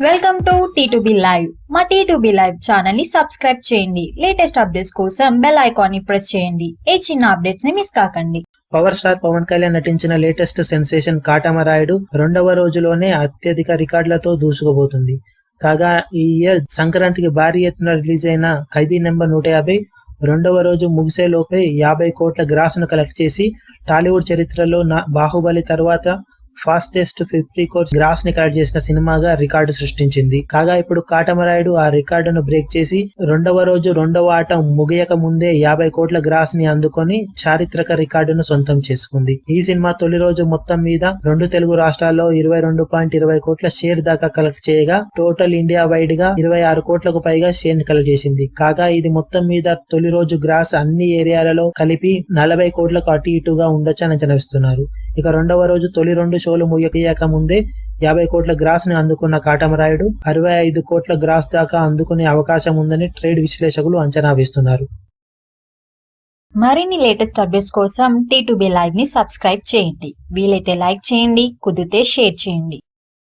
Welcome to T two B live మా T two B live ఛానల్ని subscribe చేయండి. Latest updates కోసం bell ఐకాన్ని ప్రెస్ చేయండి. ఏ చిన్న అప్డేట్స్ని మిస్ కాకండి. పవర్ స్టార్ పవన్ కళ్యాణ్ నటించిన లేటెస్ట్ సెన్సేషన్ కాటమరాయుడు రెండవ రోజులోనే అత్యధిక రికార్డులతో దూసుకుపోతుంది. కాగా ఈ ఇయర్ సంక్రాంతికి భారీ ఎత్తున రిలీజ్ అయిన ఖైదీ నెంబర్ నూట యాభై రెండవ రోజు ముగిసే లోపే యాభై కోట్ల గ్రాస్ను కలెక్ట్ చేసి టాలీవుడ్ చరిత్రలో నా బాహుబలి తర్వాత ఫాస్టెస్ట్ ఫిఫ్టీ కోర్స్ గ్రాస్ని కలెక్ట్ చేసిన సినిమాగా రికార్డు సృష్టించింది. కాగా ఇప్పుడు కాటమరాయుడు ఆ రికార్డును బ్రేక్ చేసి రెండవ రోజు రెండవ ఆట ముగియక ముందే యాభై కోట్ల గ్రాస్ని అందుకొని చారిత్రక రికార్డును సొంతం చేసుకుంది. ఈ సినిమా తొలి రోజు మొత్తం మీద రెండు తెలుగు రాష్ట్రాల్లో ఇరవై రెండు పాయింట్ ఇరవై కోట్ల షేర్ దాకా కలెక్ట్ చేయగా టోటల్ ఇండియా వైడ్గా ఇరవై ఆరు కోట్లకు పైగా షేర్ని కలెక్ట్ చేసింది. కాగా ఇది మొత్తం మీద తొలి రోజు గ్రాస్ అన్ని ఏరియాలలో కలిపి నలభై కోట్లకు అటు ఇటుగా ఉండొచ్చని అని అంచనా ఇక రెండవ రోజు తొలి రెండు షోలు ముగియక ముందే యాభై కోట్ల గ్రాస్ని అందుకున్న కాటమరాయుడు అరవై ఐదు కోట్ల గ్రాస్ దాకా అందుకునే అవకాశం ఉందని ట్రేడ్ విశ్లేషకులు అంచనా వేస్తున్నారు. మరిన్ని లేటెస్ట్ అప్డేట్స్ కోసం టీ టు బి లైవ్ని సబ్స్క్రైబ్ చేయండి. వీలైతే లైక్ చేయండి కుదిరితే షేర్ చేయండి.